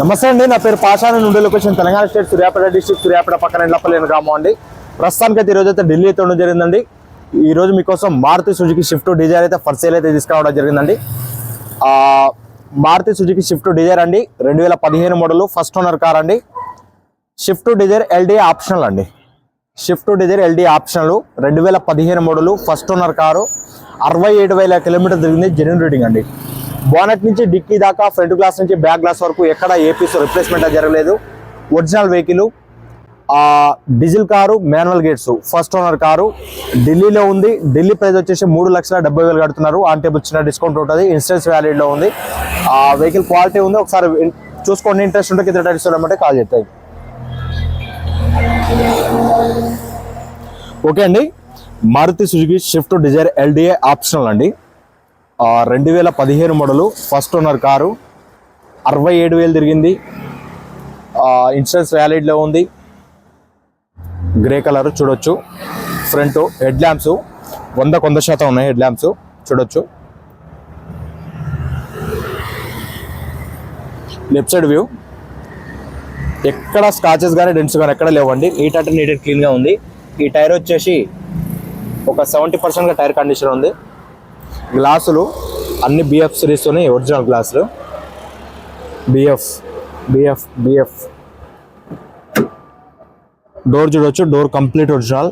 నమస్తే అండి నా పేరు పాషాని నుండి location Telangana state Suryapet district Suryapet పక్కన ఇండ్లపల్లి గ్రామం అండి. ప్రస్తుతానికి అయితే ఈరోజు అయితే ఢిల్లీ అయితే ఉండడం జరిగిందండి. ఈరోజు మీకోసం మారుతి సుజుకి షిఫ్ట్ డిజైర్ అయితే ఫర్ సేల్ అయితే తీసుకురావడం జరిగిందండి. మారుతి సుజుకి షిఫ్ట్ డిజైర్ అండి రెండు వేల పదిహేను మోడల్ ఫస్ట్ ఓనర్ కార్ అండి. షిఫ్ట్ డిజైర్ ఎల్డీ ఆప్షనల్ అండి. షిఫ్ట్ డిజైర్ ఎల్డీ ఆప్షనల్ రెండు వేల పదిహేను మోడల్ ఫస్ట్ ఓనర్ కారు అరవై ఏడు వేల కిలోమీటర్ తిరిగింది జెన్యున్ రీడింగ్ అండి. బోనట్ నుంచి డిక్కీ దాకా ఫ్రంట్ గ్లాస్ నుంచి బ్యాక్ గ్లాస్ వరకు ఎక్కడ ఏ పీస్ రిప్లేస్మెంట్ జరగలేదు. Original vehicle diesel car manual gates first owner car ఢిల్లీలో ఉంది. ఢిల్లీ ప్రైస్ వచ్చేసి మూడు లక్షల డెబ్బై వేలు కడుతున్నారు. ఆన్ టేబుల్ చిన్న డిస్కౌంట్ ఉంటుంది. ఇన్సూరెన్స్ వ్యాలిడ్లో ఉంది. ఆ వెహికల్ క్వాలిటీ ఉంది. ఒకసారి చూసుకోండి. ఇంట్రెస్ట్ ఉంటే కింద టైట్స్ కాల్ చేస్తాయి ఓకే అండి. Maruti Suzuki Swift Dzire LDA optional అండి. రెండు వేల పదిహేను మోడలు ఫస్ట్ ఓనర్ కారు. అరవై ఏడు వేలు తిరిగింది. ఇన్సూరెన్స్ వ్యాలిడ్లో ఉంది. గ్రే కలర్ చూడొచ్చు. ఫ్రంట్ హెడ్ ల్యాంప్స్ వంద కొంద శాతం ఉన్నాయి హెడ్ ల్యాంప్స్ చూడొచ్చు. Left side view. ఎక్కడ స్కాచెస్ కానీ డెంట్స్ కానీ ఎక్కడ లేవండి. నీట్ అంటే నీట్ క్లీన్గా ఉంది. ఈ టైర్ వచ్చేసి ఒక సెవెంటీ పర్సెంట్గా టైర్ కండిషన్ ఉంది. గ్లాసులు అన్ని బిఎఫ్ సిరీస్తోనే ఉన్నాయి ఒరిజినల్ గ్లాసులు. బిఎఫ్ బిఎఫ్ బిఎఫ్ డోర్ చూడొచ్చు డోర్ కంప్లీట్ ఒరిజినల్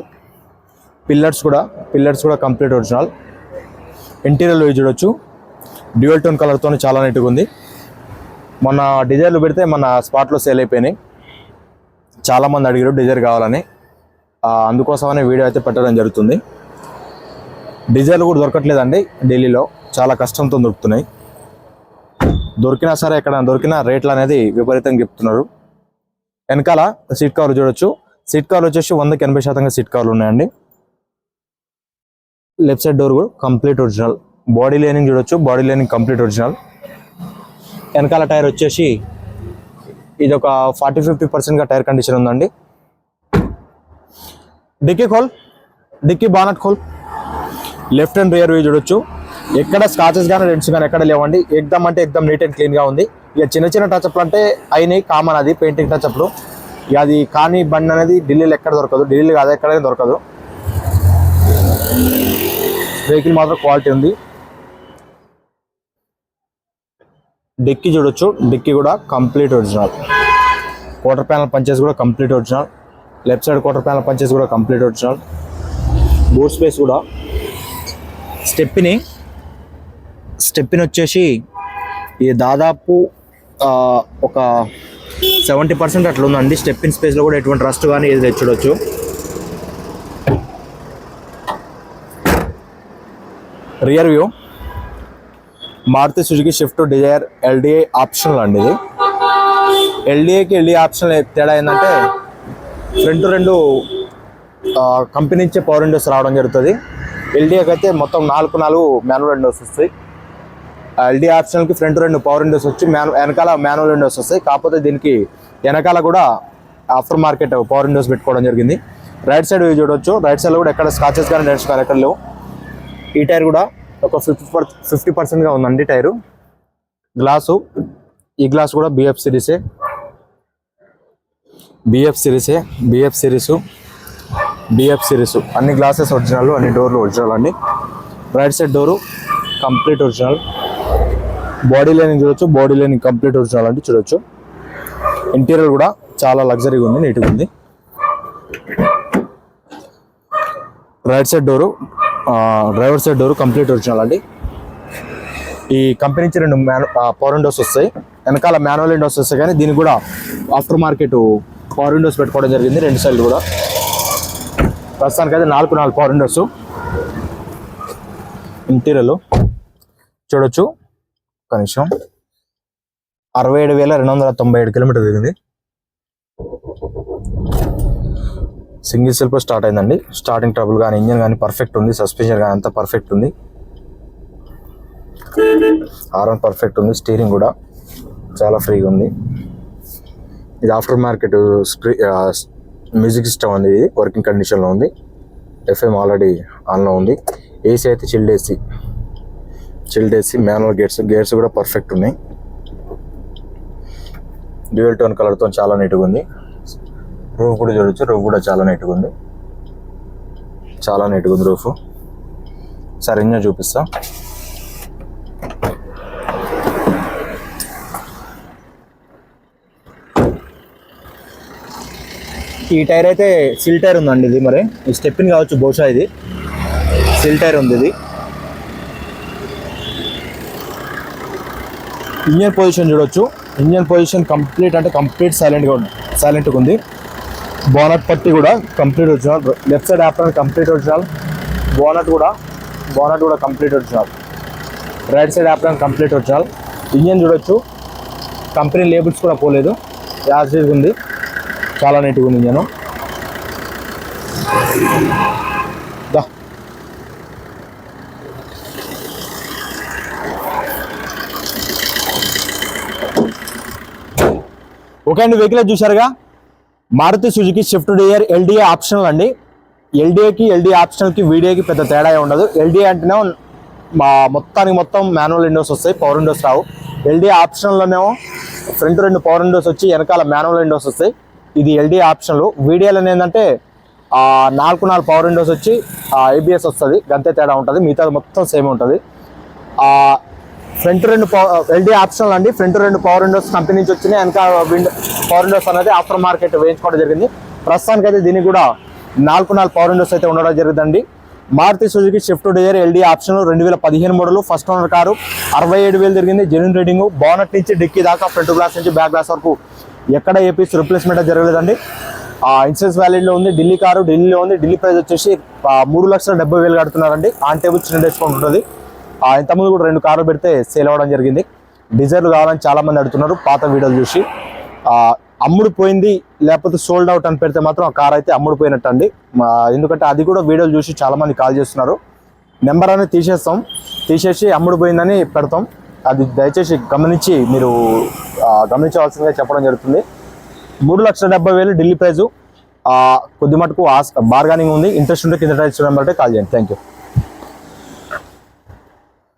పిల్లర్స్ కూడా పిల్లర్స్ కూడా కంప్లీట్ ఒరిజినల్ ఇంటీరియర్ వ్యూ చూడొచ్చు. డ్యూయల్ టోన్ కలర్తో చాలా నీట్గా ఉంది. మొన్న డిజైర్లు పెడితే మన స్పాట్లో సేల్ అయిపోయినాయి. చాలామంది అడిగారు డిజైర్ కావాలని. అందుకోసమనే వీడియో అయితే పెట్టడం జరుగుతుంది. డిజైర్లు కూడా దొరకట్లేదండి ఢిల్లీలో. చాలా కష్టంతో దొరుకుతున్నాయి. దొరికినా సరే ఎక్కడ దొరికినా రేట్లు అనేది విపరీతంగా చెప్తున్నారు. వెనకాల సీట్ కవర్ చూడొచ్చు. సీట్ కవర్ వచ్చేసి వందకి ఎనభై శాతంగా సీట్ కవర్లు ఉన్నాయండి. లెఫ్ట్ సైడ్ డోర్ కూడా కంప్లీట్ ఒరిజినల్. బాడీ లైనింగ్ చూడొచ్చు. Body lining complete original. వెనకాల టైర్ వచ్చేసి ఇది ఒక ఫార్టీ ఫిఫ్టీ పర్సెంట్గా టైర్ కండిషన్ ఉందండి. డిక్కీ కోల్. డిక్కీ బానట్ కోల్. లెఫ్ట్ అండ్ రియర్ వ్యూ చూడొచ్చు. ఎక్కడ స్కాచెస్ కానీ డెంట్స్ కానీ ఎక్కడ లేవండి. ఎగ్దమ్ అంటే ఎగ్దమ్ నీట్ అండ్ క్లీన్గా ఉంది. ఇక చిన్న చిన్న టచ్అప్లు అంటే అయినాయి కామన్ అది పెయింటింగ్ టచ్అప్లు ఇక అది కానీ బండి అనేది ఢిల్లీలో ఎక్కడ దొరకదు. ఢిల్లీలో కాదు ఎక్కడైనా దొరకదు. వెహికల్ మాత్రం క్వాలిటీ ఉంది. డిక్కీ చూడొచ్చు. డిక్కీ కూడా complete original quarter panel punches కూడా complete original left side quarter panel punches కూడా కంప్లీట్ ఒరిజినల్ బూట్ స్పేస్ కూడా స్టెప్ని స్టెప్ని వచ్చేసి ఇది దాదాపు ఒక సెవెంటీ పర్సెంట్ అట్లా ఉందండి. స్టెప్పిన్ స్పేస్లో కూడా ఎటువంటి రస్ట్ కానీ ఏది లేదు చూడొచ్చు rear view Maruti Suzuki Swift Dzire LDA optional అండి ఇది. ఎల్డిఏకి ఎల్డిఏ ఆప్షనల్ తేడా ఏంటంటే ఫ్రంట్ రెండు కంపెనీ ఇచ్చే పవర్ విండోస్ రావడం జరుగుతుంది. ఎల్డీఏకి అయితే మొత్తం నాలుగు నాలుగు మ్యానువల్ విండోస్ వస్తాయి. ఎల్డీ ఆప్షనల్కి ఫ్రంట్ రెండు పవర్ విండోస్ వచ్చి మ్యాను వెనకాల మ్యానువల్ విండోస్ వస్తాయి. కాకపోతే దీనికి వెనకాల కూడా ఆఫ్టర్ మార్కెట్ పవర్ విండోస్ పెట్టుకోవడం జరిగింది. రైట్ సైడ్ చూడొచ్చు. రైట్ సైడ్లో కూడా ఎక్కడ స్కాచెస్ కానీ డెంట్స్ కానీ ఎక్కడ లేవు. ఈ టైర్ కూడా ఒక ఫిఫ్టీ పర్ ఫిఫ్టీ పర్సెంట్గా ఉందండి టైరు. గ్లాసు ఈ గ్లాస్ కూడా బిఎఫ్ సిరీసే బిఎఫ్ సిరీసే బిఎఫ్ సిరీసు బిఎఫ్ సిరీస్ అన్ని గ్లాసెస్ ఒరిజినల్ అన్ని డోర్లు ఒరిజినల్ అండి. Right side door complete original body lining చూడొచ్చు బాడీ లైనింగ్ కంప్లీట్ ఒరిజినల్ అంటే చూడొచ్చు. ఇంటీరియర్ కూడా చాలా లగ్జరీగా ఉంది నీట్గా ఉంది. Right side door driver side door complete original అండి. ఈ కంపెనీ నుంచి రెండు పవర్ విండోస్ వస్తాయి. వెనకాల మాన్యువల్ విండోస్ వస్తాయి కానీ దీనికి కూడా ఆఫ్టర్ మార్కెట్ పవర్ విండోస్ పెట్టుకోవడం జరిగింది రెండు సైడ్ కూడా. ప్రస్తుతానికి అయితే నాలుగు నాలుగు పవర్ విండోస్ ఇంటీరియర్లో చూడొచ్చు. కనీసం అరవై ఏడు వేల రెండు వందల తొంభై ఏడు కిలోమీటర్ తిరిగింది. సింగిల్ సెల్ఫ్ స్టార్ట్ అయిందండి. స్టార్టింగ్ ట్రబుల్ కానీ ఇంజన్ కానీ పర్ఫెక్ట్ ఉంది. సస్పెన్షన్ కానీ అంతా పర్ఫెక్ట్ ఉంది. ఆర్ఎన్ పర్ఫెక్ట్ ఉంది. స్టీరింగ్ కూడా చాలా ఫ్రీగా ఉంది. ఇది ఆఫ్టర్ మార్కెట్ స్ప్రీ మ్యూజిక్ సిస్టమ్ ఉంది ఇది వర్కింగ్ కండిషన్లో ఉంది. ఎఫ్ఎం ఆల్రెడీ ఆన్లో ఉంది. ఏసీ అయితే chilled AC. Chilled AC manual gates. Gates కూడా పర్ఫెక్ట్ ఉన్నాయి. డ్యూయల్ టోన్ కలర్తో చాలా నీట్గా ఉంది. రూఫ్ కూడా చూడొచ్చు. రూఫ్ కూడా చాలా నీట్గా ఉంది. చాలా నీట్గా ఉంది రూఫ్. సరే ఇంజన్ చూపిస్తా. ఈ టైర్ అయితే సిల్ టైర్ ఉందండి ఇది మరి. ఈ స్టెప్పిన్ కావచ్చు బహుశా ఇది. సిల్ టైర్ ఉంది ఇది. ఇంజన్ పొజిషన్ చూడొచ్చు. ఇంజన్ పొజిషన్ కంప్లీట్ అంటే కంప్లీట్ సైలెంట్గా ఉంది. సైలెంట్గా ఉంది. బోనట్ పట్టి కూడా complete original. Left side apron complete original. Bonnet కూడా బోనట్ కూడా complete original. Right side apron complete original. Engine చూడొచ్చు. కంపెనీ లేబుల్స్ కూడా పోలేదు. యాజ్ ఉంది. చాలా నీట్గా ఉంది నేను దా. ఓకే అండి వెహికల్ చూశారుగా. Maruti Suzuki Swift Dzire LDA optional అండి. ఎల్డిఏకి ఎల్డిఏ ఆప్షనల్కి వీడియోకి పెద్ద తేడా ఏం ఉండదు. ఎల్డిఏ అంటేనే మా మొత్తానికి మొత్తం మాన్యువల్ విండోస్ వస్తాయి పవర్ విండోస్ రావు. ఎల్డిఏ ఆప్షనల్లోనేమో ఫ్రంట్ రెండు పవర్ విండోస్ వచ్చి వెనకాల మాన్యువల్ విండోస్ వస్తాయి. ఇది ఎల్డీ ఆప్షన్లు. వీడియోలో ఏంటంటే నాలుగు నాలుగు పవర్ విండోస్ వచ్చి ఏబిఎస్ వస్తుంది. గంతే తేడా ఉంటుంది. మిగతాది మొత్తం సేమ్ ఉంటుంది. ఫ్రంట్ రెండు ఎల్డీ ఆప్షన్లు అండి. ఫ్రంట్ రెండు పవర్ విండోస్ కంపెనీ నుంచి వచ్చినాయి. వెనక విండో పవర్ విండోస్ అనేది ఆఫ్టర్ మార్కెట్ వేయించుకోవడం జరిగింది. ప్రస్తుతానికి అయితే దీనికి కూడా నాలుగు నాలుగు పవర్ విండోస్ అయితే ఉండడం జరిగిందండి. Maruti Suzuki Swift Dzire LD option రెండు వేల పదిహేను మోడలు. First owner car. అరవై ఏడు వేలు జరిగింది. జెన్యున్ రీడింగ్ బోనట్ నుంచి డిక్కీ దాకా ఫ్రంట్ గ్లాస్ నుంచి బ్యాక్ గ్లాస్ వరకు ఎక్కడ ఏ పీస్ రిప్లేస్మెంట్ జరగలేదండి. ఆ ఇన్సూరెన్స్ వ్యాలీలో ఉంది ఢిల్లీ కారు ఢిల్లీలో ఉంది ఢిల్లీ ప్రైస్ వచ్చేసి మూడు లక్షల డెబ్బై వేలు కడుతున్నారండి. ఆన్ టేబుల్ చిన్న డిస్కౌంట్ ఉంటుంది. ఆ, ఇంతకుముందు కూడా రెండు కార్లు పెడితే సేల్ అవ్వడం జరిగింది. డీజర్లు కావాలని చాలామంది అడుగుతున్నారు పాత వీడియోలు చూసి. అమ్ముడు పోయింది లేకపోతే సోల్డ్ అవుట్ అని పెడితే మాత్రం ఆ కార్ అయితే అమ్ముడు పోయినట్టు అండి ఎందుకంటే అది కూడా వీడియోలు చూసి చాలామంది కాల్ చేస్తున్నారు. నెంబర్ అనేది తీసేస్తాం. తీసేసి అమ్ముడు పోయిందని పెడతాం. అది దయచేసి గమనించి మీరు గమనించవలసిందిగా చెప్పడం జరుగుతుంది. మూడు లక్షల డెబ్బై వేలు ఢిల్లీ ప్రైజు. కొద్ది మటుకు బార్గానింగ్ ఉంది. ఇంట్రెస్ట్ ఉంటే కింద టైల్స్ నెంబర్ కాల్ చేయండి. Thank you